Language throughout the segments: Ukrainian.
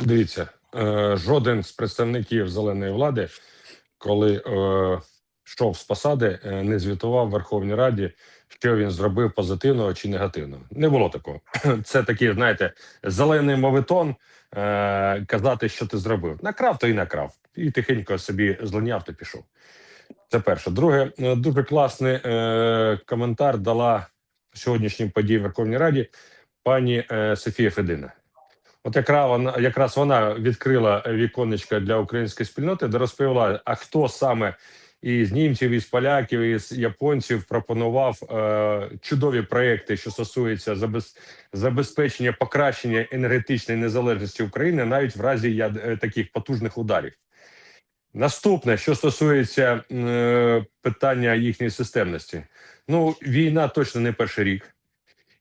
Дивіться, е, жоден з представників зеленої влади, коли е, йшов з посади, е, не звітував Верховній Раді, що він зробив позитивного чи негативного. Не було такого. Це такий, знаєте, зелений мовитон казати, що ти зробив. Накрав, то і накрав. І тихенько собі злиняв, то пішов. Це перше. Друге, дуже класний коментар дала сьогоднішнім події Верховній Раді пані Софія Федина. От якраз вона якраз вона відкрила віконечко для української спільноти, де розповіла, а хто саме із німців, із поляків, із японців пропонував е, чудові проекти, що стосуються забез, забезпечення покращення енергетичної незалежності України, навіть в разі яд, е, таких потужних ударів. Наступне, що стосується е, питання їхньої системності, ну війна точно не перший рік.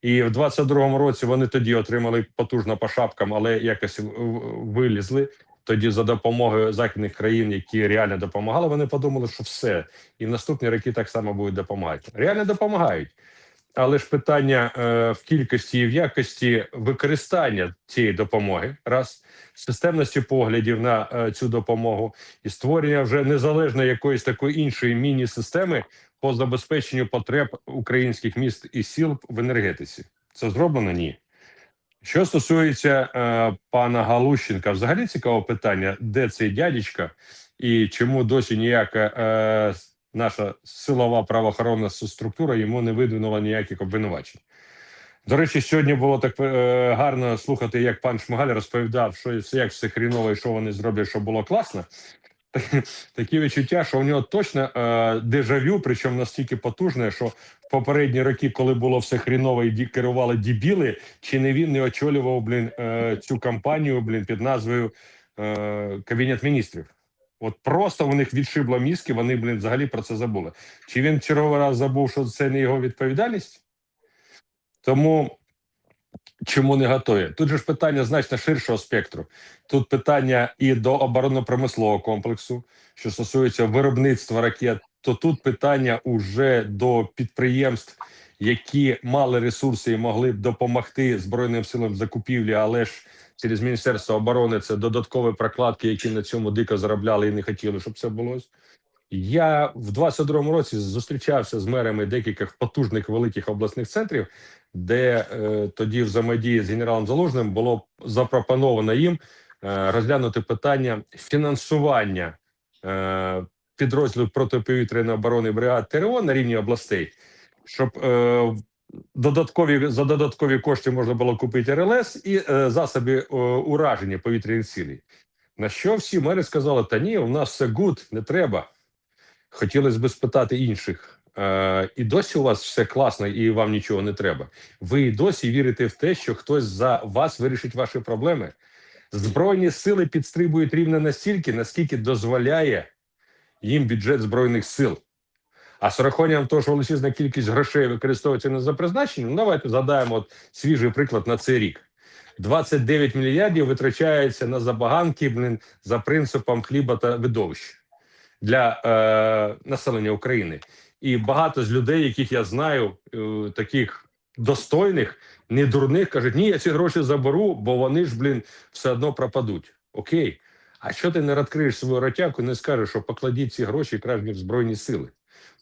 І в 22-му році вони тоді отримали потужно по шапкам, але якось вилізли. Тоді за допомогою західних країн, які реально допомагали, вони подумали, що все, і наступні роки так само будуть допомагати. Реально допомагають. Але ж питання е, в кількості і в якості використання цієї допомоги, раз системності поглядів на е, цю допомогу і створення вже незалежно якоїсь такої іншої міні-системи по забезпеченню потреб українських міст і сіл в енергетиці. Це зроблено? Ні. Що стосується е, пана Галущенка, взагалі цікаве питання, де цей дядечка і чому досі ніяка е, наша силова правоохоронна структура йому не видвинула ніяких обвинувачень. До речі, сьогодні було так е, гарно слухати, як пан Шмигаль розповідав, що як все хріново і що вони зроблять, щоб було класно. Такі відчуття, що у нього точно е, дежавю, причому настільки потужне, що в попередні роки, коли було все хріново і керували дібіли, чи не він не очолював блін е, цю кампанію блін під назвою е, Кабінет міністрів. От просто у них відшибло мізки, вони блін взагалі про це забули. Чи він черговий раз забув, що це не його відповідальність? Тому чому не готові? Тут же ж питання значно ширшого спектру. Тут питання і до оборонно-промислового комплексу, що стосується виробництва ракет, то тут питання уже до підприємств, які мали ресурси і могли б допомогти Збройним силам закупівлі, але ж через Міністерство оборони це додаткові прокладки, які на цьому дико заробляли і не хотіли, щоб це було. Я в 22-му році зустрічався з мерами деяких потужних великих обласних центрів, де е, тоді взаємодії з генералом Залужним було запропоновано їм е, розглянути питання фінансування е, підрозділів протиповітряної оборони бригад ТРО на рівні областей, щоб е, додаткові за додаткові кошти можна було купити РЛС і е, засоби е, ураження повітряних цілей. На що всі мери сказали: та ні, у нас все гуд, не треба. Хотілося б спитати інших. Е, і досі у вас все класно, і вам нічого не треба. Ви і досі вірите в те, що хтось за вас вирішить ваші проблеми. Збройні сили підстрибують рівно настільки, наскільки дозволяє їм бюджет збройних сил. А з урахуванням того, що величезна кількість грошей використовується не за призначенням, ну, давайте згадаємо от свіжий приклад на цей рік. 29 мільярдів витрачається на забаганки блин, за принципом хліба та видовищ для е, населення України. І багато з людей, яких я знаю, е, таких достойних, не дурних, кажуть: ні, я ці гроші заберу, бо вони ж, блін, все одно пропадуть. Окей. А що ти не розкриєш свою ротяку і не скажеш, що покладіть ці гроші краще в Збройні сили?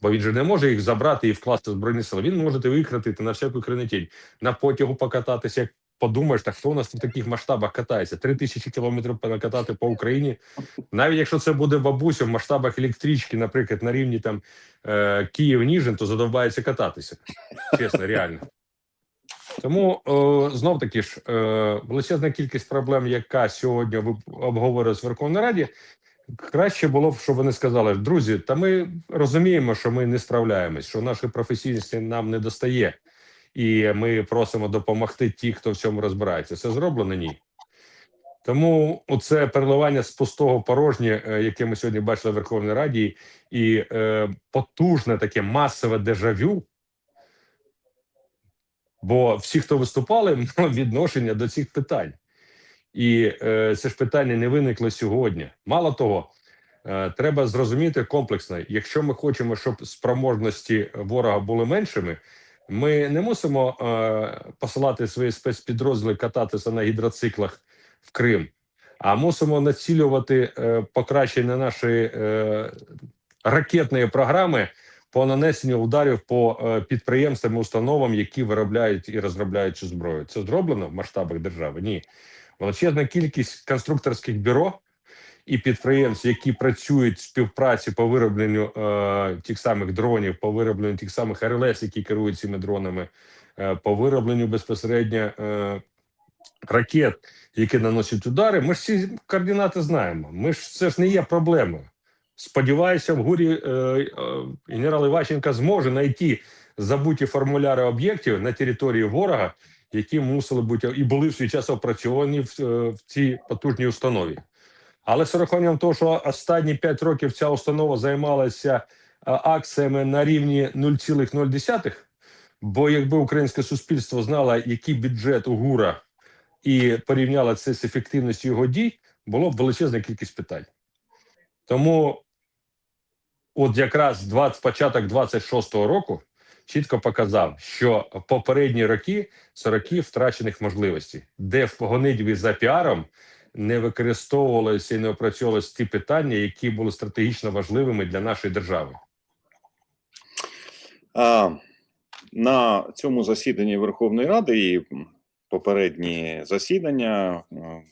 Бо він же не може їх забрати і вкласти в Збройні сили. Він може викратити на всяку кринетінь, на потягу покататися. Як подумаєш, так хто у нас в таких масштабах катається? Три тисячі кілометрів накатати по Україні. Навіть якщо це буде бабуся в масштабах електрички, наприклад, на рівні там е, Київ-Ніжин, то задовбається кататися. Чесно, реально. Тому о, знов таки ж е, величезна кількість проблем, яка сьогодні ви обговорюють в Верховній Раді. Краще було б, щоб вони сказали, друзі, та ми розуміємо, що ми не справляємось, що нашої професійності нам не достає, і ми просимо допомогти ті, хто в цьому розбирається. Це зроблено? Ні. Тому оце переливання з пустого порожнє, е, яке ми сьогодні бачили в Верховній Раді, і е, потужне таке масове дежавю. Бо всі, хто виступали, мали відношення до цих питань. І е, це ж питання не виникло сьогодні. Мало того, е, треба зрозуміти комплексно, якщо ми хочемо, щоб спроможності ворога були меншими, ми не мусимо е, посилати свої спецпідрозділи кататися на гідроциклах в Крим. а мусимо націлювати е, покращення нашої е, ракетної програми по нанесенню ударів по е, підприємствам і установам, які виробляють і розробляють цю зброю. Це зроблено в масштабах держави? Ні. Величезна кількість конструкторських бюро і підприємств, які працюють в співпраці по виробленню е, тих самих дронів, по виробленню тих самих РЛС, які керують цими дронами, е, по виробленню безпосередньо е, ракет, які наносять удари. Ми ж ці координати знаємо. Ми ж це ж не є проблемою. Сподіваюся, в гурі е, е, генерал Іващенка зможе знайти забуті формуляри об'єктів на території ворога, які мусили бути і були в свій час опрацьовані в, е, в цій потужній установі. Але з урахуванням того, що останні 5 років ця установа займалася е, акціями на рівні 0,0, бо якби українське суспільство знало, який бюджет у ГУРа і порівняло це з ефективністю його дій, було б величезна кількість питань. Тому, от якраз 20, початок 26-го року чітко показав, що попередні роки це роки втрачених можливостей, де в гонитві за піаром не використовувалися і не опрацьовувалися ті питання, які були стратегічно важливими для нашої держави. А, на цьому засіданні Верховної Ради і попередні засідання е,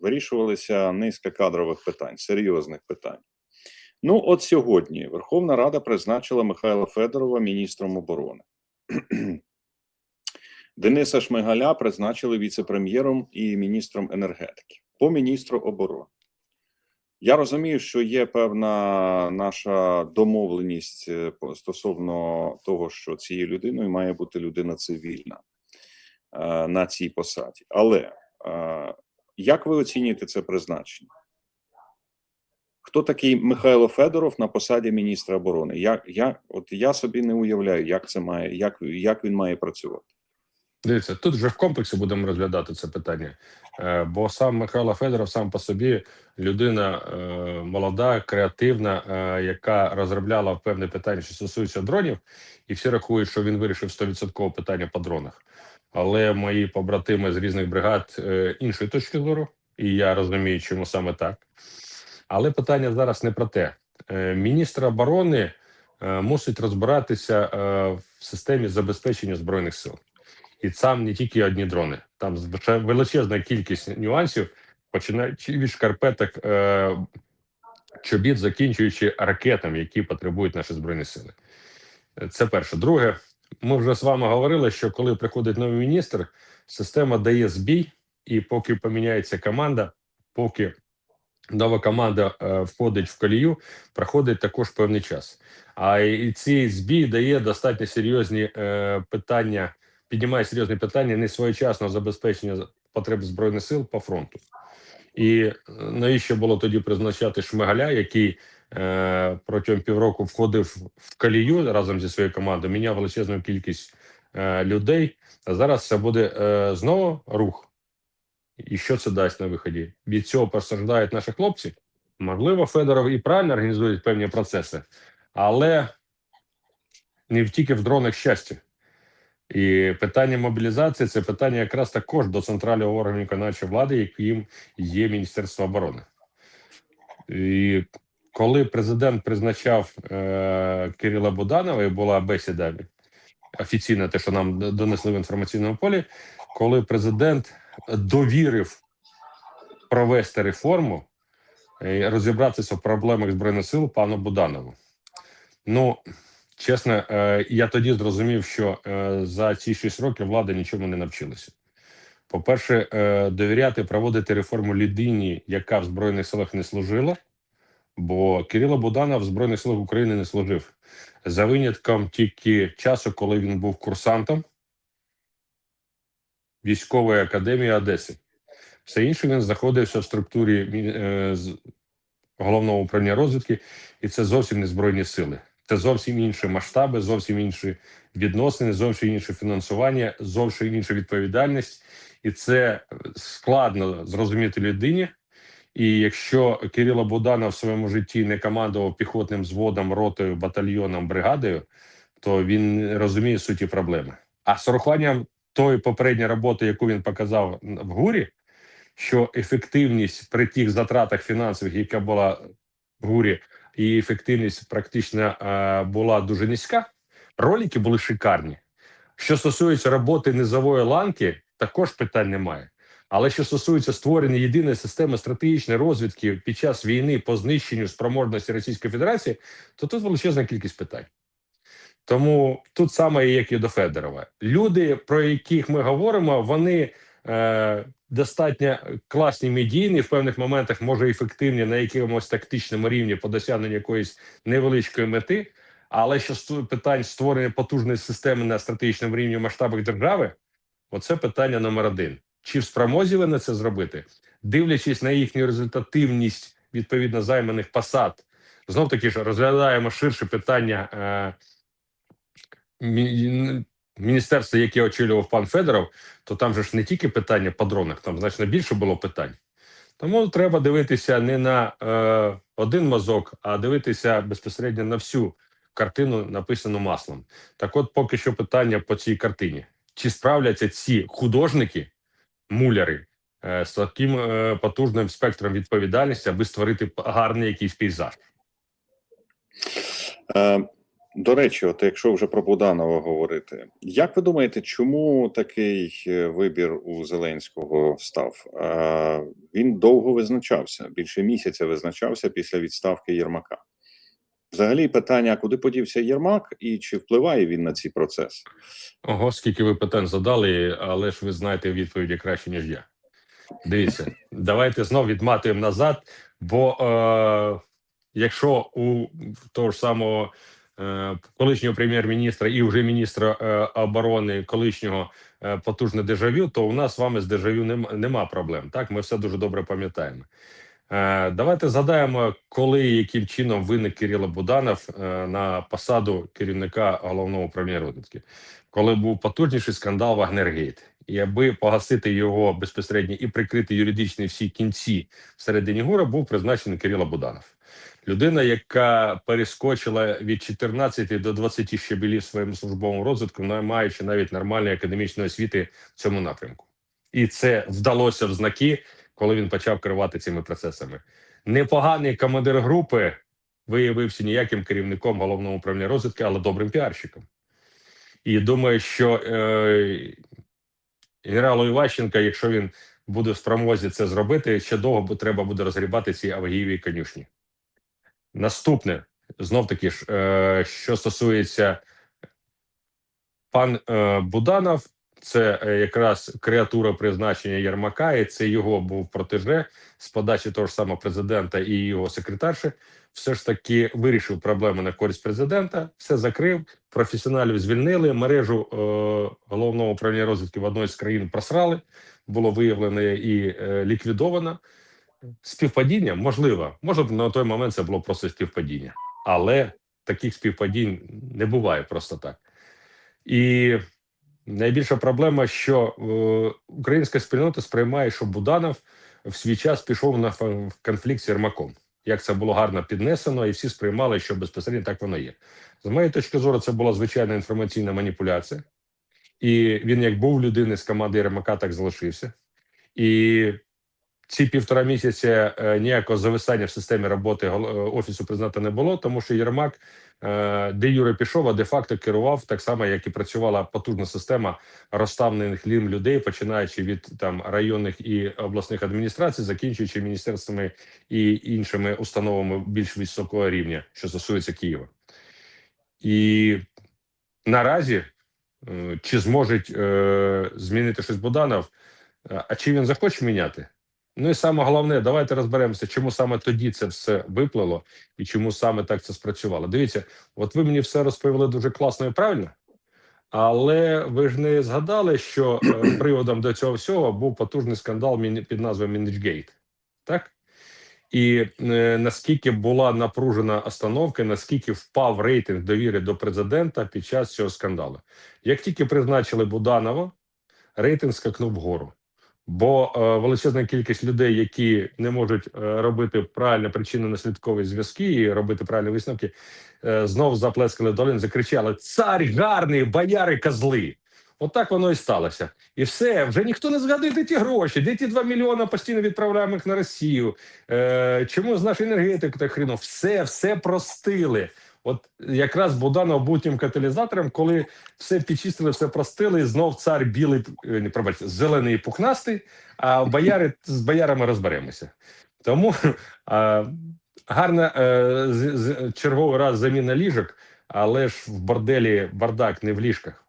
вирішувалися низка кадрових питань, серйозних питань. Ну, от сьогодні Верховна Рада призначила Михайла Федорова міністром оборони. Дениса Шмигаля призначили віце-прем'єром і міністром енергетики по міністру оборони. Я розумію, що є певна наша домовленість е, стосовно того, що цією людиною має бути людина цивільна е, на цій посаді. Але е, як ви оцінюєте це призначення? Хто такий Михайло Федоров на посаді міністра оборони? Я, я, от я собі не уявляю, як це має, як, як він має працювати. Дивіться, тут вже в комплексі будемо розглядати це питання, Е, бо сам Михайло Федоров сам по собі людина е, молода, креативна, е, яка розробляла певне питання, що стосується дронів, і всі рахують, що він вирішив 100% питання по дронах. Але мої побратими з різних бригад іншої точки зору, і я розумію, чому саме так. Але питання зараз не про те. Міністр оборони мусить розбиратися в системі забезпечення збройних сил. І там не тільки одні дрони, там величезна кількість нюансів, починаючи від шкарпеток е, чобіт, закінчуючи ракетами, які потребують наші збройні сили. Це перше. Друге, ми вже з вами говорили, що коли приходить новий міністр, система дає збій, і поки поміняється команда, поки нова команда е, входить в колію, проходить також певний час. А і цей збій дає достатньо серйозні е, питання піднімає серйозне питання несвоєчасного забезпечення потреб збройних сил по фронту. І е, навіщо було тоді призначати Шмигаля, який е, протягом півроку входив в колію разом зі своєю командою, міняв величезну кількість е, людей. А зараз це буде е, знову рух. І що це дасть на виході? Від цього постраждають наші хлопці. Можливо, Федоров і правильно організує певні процеси, але не тільки в дронах щастя. І питання мобілізації це питання якраз також до центрального органу виконавчої влади, яким є Міністерство оборони. І коли президент призначав е, Кирила Буданова, і була бесіда офіційна, те, що нам донесли в інформаційному полі, коли президент довірив провести реформу, і розібратися в проблемах збройних сил пану Буданову. Ну чесно, е, я тоді зрозумів, що е, за ці 6 років влада нічому не навчилася. По-перше, е, довіряти проводити реформу людині, яка в Збройних силах не служила, бо Кирило Буданов в Збройних силах України не служив. За винятком тільки часу, коли він був курсантом військової академії Одеси. Все інше він знаходився в структурі головного управління розвідки, і це зовсім не збройні сили. Це зовсім інші масштаби, зовсім інші відносини, зовсім інше фінансування, зовсім інша відповідальність, і це складно зрозуміти людині. І якщо Кирило Буданов в своєму житті не командував піхотним зводом, ротою, батальйоном, бригадою, то він розуміє суті проблеми. А з урахуванням тої попередньої роботи, яку він показав в гурі, що ефективність при тих затратах фінансових, яка була в гурі, і ефективність практично е, була дуже низька. Ролики були шикарні. Що стосується роботи низової ланки, також питань немає. Але що стосується створення єдиної системи стратегічної розвідки під час війни по знищенню спроможності Російської Федерації, то тут величезна кількість питань. Тому тут саме як і до Федорова. Люди, про яких ми говоримо, вони е, достатньо класні медійні, в певних моментах може ефективні на якомусь тактичному рівні по досягненню якоїсь невеличкої мети. Але що питань створення потужної системи на стратегічному рівні в масштабах держави, оце питання номер один. Чи в спромозі вони це зробити, дивлячись на їхню результативність відповідно займаних посад, знов таки ж розглядаємо ширше питання е, мі- міністерства, яке очолював пан Федоров, то там же ж не тільки питання по дронах, там значно більше було питань. Тому треба дивитися не на е, один мазок, а дивитися безпосередньо на всю картину, написану маслом. Так, от, поки що питання по цій картині: чи справляться ці художники, муляри, е, з таким е, потужним спектром відповідальності, аби створити гарний якийсь пейзаж? До речі, от якщо вже про Буданова говорити, як ви думаєте, чому такий е, вибір у Зеленського став? Він довго визначався, більше місяця визначався після відставки Єрмака. Взагалі, питання: куди подівся Єрмак і чи впливає він на ці процеси? Ого, скільки ви питань задали, але ж ви знаєте відповіді краще, ніж я. Дивіться, давайте знов відматуємо назад, бо е, якщо у того ж самого колишнього прем'єр-міністра і вже міністра е, оборони колишнього е, потужне дежавю, то у нас з вами з дежавю нема, проблем. Так, ми все дуже добре пам'ятаємо. Е, давайте згадаємо, коли і яким чином виник Кирило Буданов е, на посаду керівника головного управління розвідки коли був потужніший скандал Вагнергейт. І аби погасити його безпосередньо і прикрити юридичні всі кінці всередині гура, був призначений Кирило Буданов. Людина, яка перескочила від 14 до 20 щабелів своєму службовому розвитку, не маючи навіть нормальної академічної освіти в цьому напрямку. І це вдалося в знаки, коли він почав керувати цими процесами. Непоганий командир групи виявився ніяким керівником головного управління розвідки, але добрим піарщиком. І думаю, що е, генералу Іващенка, якщо він буде в спромозі це зробити, ще довго треба буде розгрібати ці авгієві конюшні. Наступне, знов таки ж, е, що стосується пан е, Буданов, це е, якраз креатура призначення Єрмака, і це його був протеже з подачі того ж самого президента і його секретарши. Все ж таки вирішив проблеми на користь президента, все закрив, професіоналів звільнили. Мережу е, головного управління розвідки в одній з країн просрали, було виявлено і е, ліквідовано. Співпадіння можливо, може на той момент це було просто співпадіння, але таких співпадінь не буває просто так. І найбільша проблема, що е, українська спільнота сприймає, що Буданов в свій час пішов на конфлікт з Єрмаком. Як це було гарно піднесено, і всі сприймали, що безпосередньо так воно є. З моєї точки зору, це була звичайна інформаційна маніпуляція, і він, як був людини з команди Єрмака, так залишився. І ці півтора місяця е, ніякого зависання в системі роботи е, офісу признати не було, тому що Єрмак е, де Юре пішов, а де факто керував так само, як і працювала потужна система розставлених лім людей, починаючи від там районних і обласних адміністрацій, закінчуючи міністерствами і іншими установами більш високого рівня, що стосується Києва. І наразі чи зможуть змінити щось Буданов, а чи він захоче міняти? Ну і саме головне, давайте розберемося, чому саме тоді це все виплило і чому саме так це спрацювало. Дивіться, от ви мені все розповіли дуже класно і правильно, але ви ж не згадали, що е, приводом до цього всього був потужний скандал під назвою Мінічгейт. Так? І е, наскільки була напружена остановка, наскільки впав рейтинг довіри до президента під час цього скандалу. Як тільки призначили Буданова, рейтинг скакнув вгору. Бо е, величезна кількість людей, які не можуть е, робити правильно причинно-наслідкові зв'язки і робити правильні висновки, е, знов заплескали долин, закричали: Цар гарний, бояри козли! Отак воно і сталося. І все, вже ніхто не згадує де ті гроші, де ті 2 мільйони постійно відправляємо їх на Росію. Е, чому з нашої енергетики так хріно? Все, все простили. От якраз Буданов був тим каталізатором, коли все підчистили, все простили, знов цар білий, е, не пробачте, зелений пухнастий, а бояри з боярами розберемося. Тому а, гарна е, з, з, черговий раз заміна ліжок, але ж в борделі бардак не в ліжках.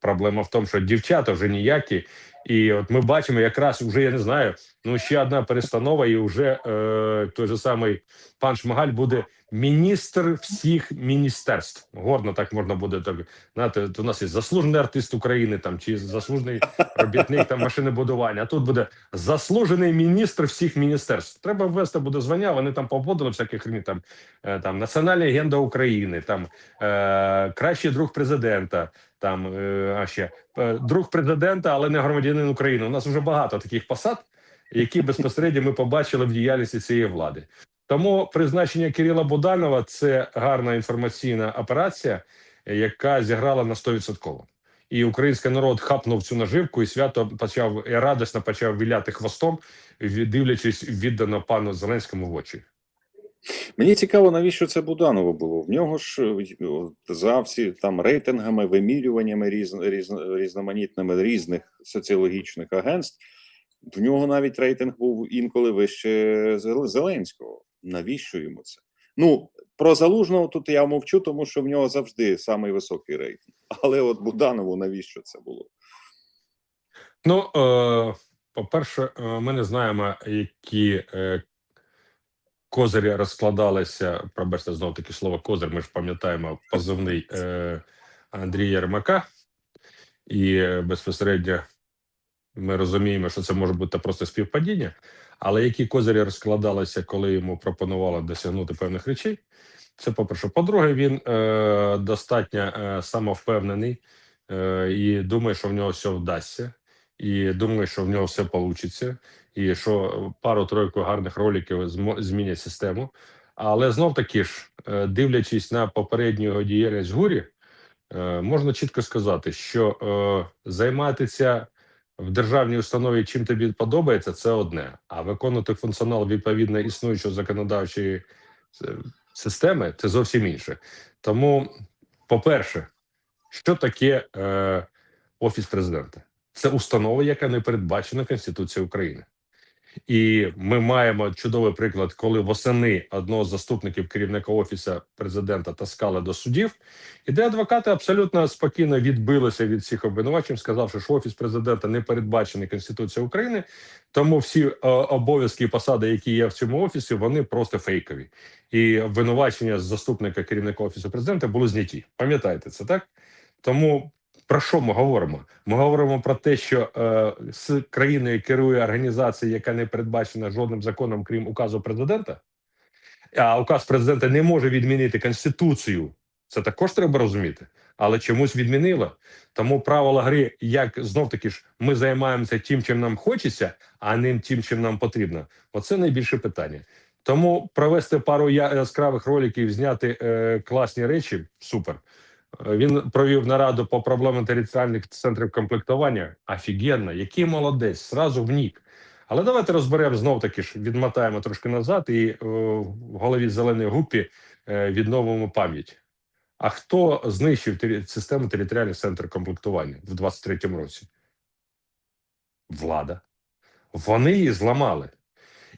Проблема в тому, що дівчата вже ніякі. І от ми бачимо, якраз вже я не знаю. Ну ще одна перестанова, і вже е, той же самий пан Шмигаль буде міністр всіх міністерств. Горно так можна буде так. Знаєте, у нас є заслужений артист України там чи заслужений робітник там машинобудування. А тут буде заслужений міністр всіх міністерств. Треба ввести буде звання. Вони там поводили всякі хрені там, е, там національна агенда України, там е, кращий друг президента. Там е, а ще е, друг президента, але не громадянин України. У нас вже багато таких посад, які безпосередньо ми побачили в діяльності цієї влади. Тому призначення Кирила Буданова це гарна інформаційна операція, яка зіграла на 100%. І український народ хапнув цю наживку, і свято почав і радісно почав віляти хвостом, дивлячись віддано пану Зеленському в очі. Мені цікаво, навіщо це Буданову було. В нього ж е, за всі там рейтингами, вимірюваннями різ, різ, різноманітними різних соціологічних агентств. В нього навіть рейтинг був інколи вище Зеленського. Навіщо йому це? Ну про залужного тут я мовчу, тому що в нього завжди самий високий рейтинг. Але от Буданову навіщо це було? Ну, е, по-перше, е, ми не знаємо, які е, козирі розкладалися. Пробачте знов таки слово козир. Ми ж пам'ятаємо позивний е, Андрія Єрмака, і е, безпосередньо ми розуміємо, що це може бути просто співпадіння. Але які козирі розкладалися, коли йому пропонували досягнути певних речей? Це по-перше. По-друге, він е, достатньо е, самовпевнений е, і думає, що в нього все вдасться і думаю, що в нього все вийде, і що пару-тройку гарних роликів змінять систему. Але знов таки ж, е, дивлячись на попередню діяльність гурі, е, можна чітко сказати, що е, займатися в державній установі чим тобі подобається, це одне. А виконувати функціонал відповідно існуючої законодавчої е, системи це зовсім інше. Тому, по-перше, що таке е, офіс президента? Це установа, яка не передбачена Конституцією України. І ми маємо чудовий приклад, коли восени одного з заступників керівника офісу президента таскали до судів, і де адвокати абсолютно спокійно відбилися від всіх обвинувачень, сказавши, що офіс президента не передбачений Конституцією України, тому всі е, обов'язки і посади, які є в цьому офісі, вони просто фейкові. І обвинувачення заступника керівника офісу президента були зняті. Пам'ятаєте це так? Тому про що ми говоримо? Ми говоримо про те, що е, з країною керує організація, яка не передбачена жодним законом, крім указу президента. А указ президента не може відмінити конституцію. Це також треба розуміти, але чомусь відмінило. Тому правила гри, як знов таки ж, ми займаємося тим, чим нам хочеться, а не тим, чим нам потрібно. Оце найбільше питання. Тому провести пару яскравих роликів, зняти е, класні речі супер. Е, Він провів нараду по проблемам територіальних центрів комплектування. Офігенно, який молодець, сразу внік. Але давайте розберемо знов таки ж, відмотаємо трошки назад і е, в голові зеленої гупі е, відновимо пам'ять. А хто знищив систему територіальних центрів комплектування в 23-му році? Влада. Вони її зламали.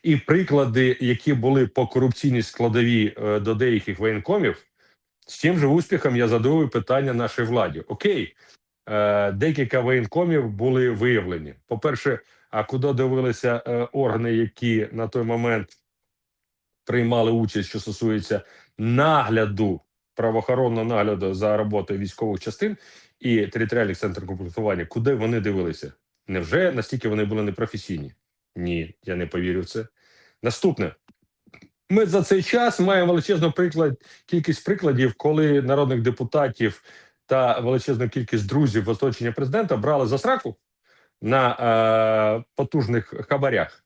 І приклади, які були по корупційній складовій е, до деяких воєнкомів, з чим же успіхом я задаю питання нашій владі. Окей, е, декілька воєнкомів були виявлені. По-перше, а куди дивилися е, органи, які на той момент приймали участь, що стосується нагляду, правоохоронного нагляду за роботою військових частин і територіальних центрів комплектування, куди вони дивилися? Невже настільки вони були непрофесійні? Ні, я не повірю в це. Наступне. Ми за цей час маємо величезну приклад, кількість прикладів, коли народних депутатів та величезну кількість друзів в оточенні президента брали за сраку на е, потужних хабарях,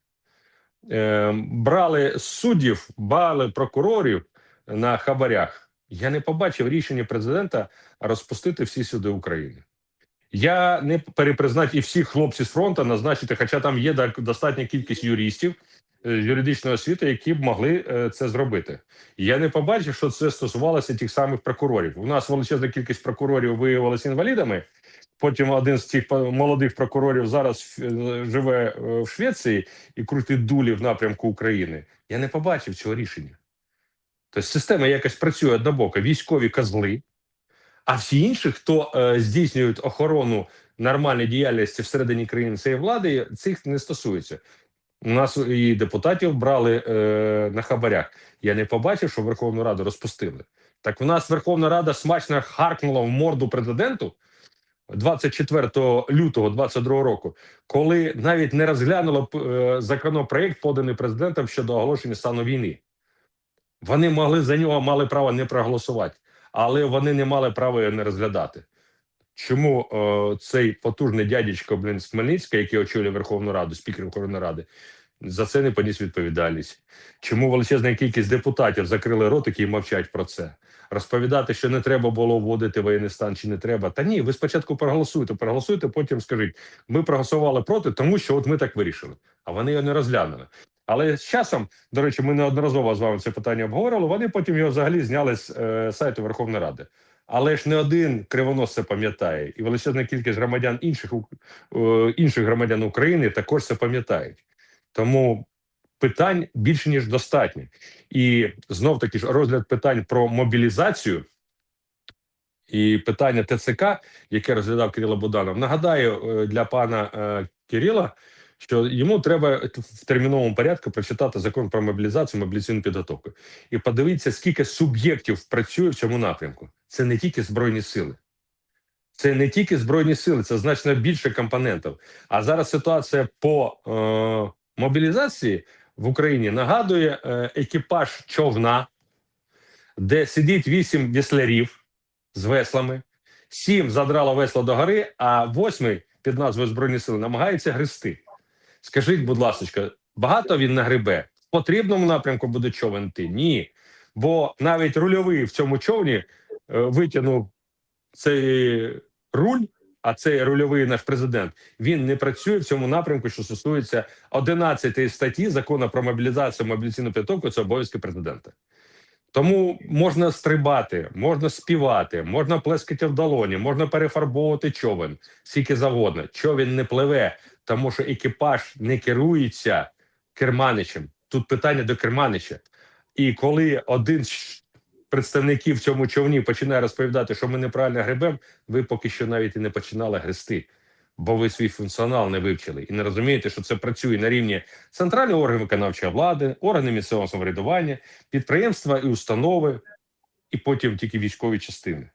е, брали суддів, брали прокурорів на хабарях. Я не побачив рішення президента розпустити всі суди України. Я не перепризначив і всіх хлопців з фронту назначити, хоча там є достатня кількість юристів юридичної освіти, які б могли е, це зробити. Я не побачив, що це стосувалося тих самих прокурорів. У нас величезна кількість прокурорів виявилася інвалідами. Потім один з цих молодих прокурорів зараз е, живе е, в Швеції і крутить дулі в напрямку України. Я не побачив цього рішення. Тобто система якось працює однобоко, військові козли, а всі інші, хто е, здійснюють охорону нормальної діяльності всередині країни цієї влади, цих не стосується. У нас і депутатів брали е, на хабарях. Я не побачив, що Верховну Раду розпустили. Так у нас Верховна Рада смачно харкнула в морду президенту 24 лютого 22 року, коли навіть не розглянула е, законопроект, поданий президентом щодо оголошення стану війни. Вони могли за нього мали право не проголосувати, але вони не мали права його не розглядати. Чому е, цей потужний дядечко блин, з Хмельницька, який очолює Верховну Раду, спікер Верховної Ради, за це не поніс відповідальність? Чому величезна кількість депутатів закрили ротики і мовчать про це? Розповідати, що не треба було вводити воєнний стан чи не треба. Та ні, ви спочатку проголосуйте, проголосуйте, потім скажіть, ми проголосували проти, тому що от ми так вирішили, а вони його не розглянули. Але з часом, до речі, ми неодноразово з вами це питання обговорювали. Вони потім його взагалі зняли з е, сайту Верховної Ради. Але ж не один кривонос це пам'ятає, і величезна кількість громадян інших інших громадян України також це пам'ятають. Тому питань більше ніж достатньо. І знов таки ж розгляд питань про мобілізацію і питання ТЦК, яке розглядав Кирило Буданов. Нагадаю е, для пана е, Кирила, що йому треба в терміновому порядку прочитати закон про мобілізацію, мобілізаційну підготовку. І подивіться, скільки суб'єктів працює в цьому напрямку. Це не тільки збройні сили. Це не тільки збройні сили, це значно більше компонентів. А зараз ситуація по е, мобілізації в Україні нагадує е, екіпаж човна, де сидить вісім віслярів з веслами, сім задрало весло до гори, а восьмий під назвою Збройні сили намагається грести. Скажіть, будь ласка, багато він нагребе? В потрібному напрямку буде човен йти? Ні. Бо навіть рульовий в цьому човні е, витягнув цей руль, а це рульовий наш президент. Він не працює в цьому напрямку, що стосується 11 статті закону про мобілізацію мобілізаційну підготовку. Це обов'язки президента. Тому можна стрибати, можна співати, можна плескати в долоні, можна перефарбовувати човен, скільки завгодно. Човен не пливе, тому що екіпаж не керується керманичем. Тут питання до керманича. І коли один з представників в цьому човні починає розповідати, що ми неправильно гребемо, ви поки що навіть і не починали грести, бо ви свій функціонал не вивчили і не розумієте, що це працює на рівні центрального органу виконавчої влади, органи місцевого самоврядування, підприємства і установи, і потім тільки військові частини.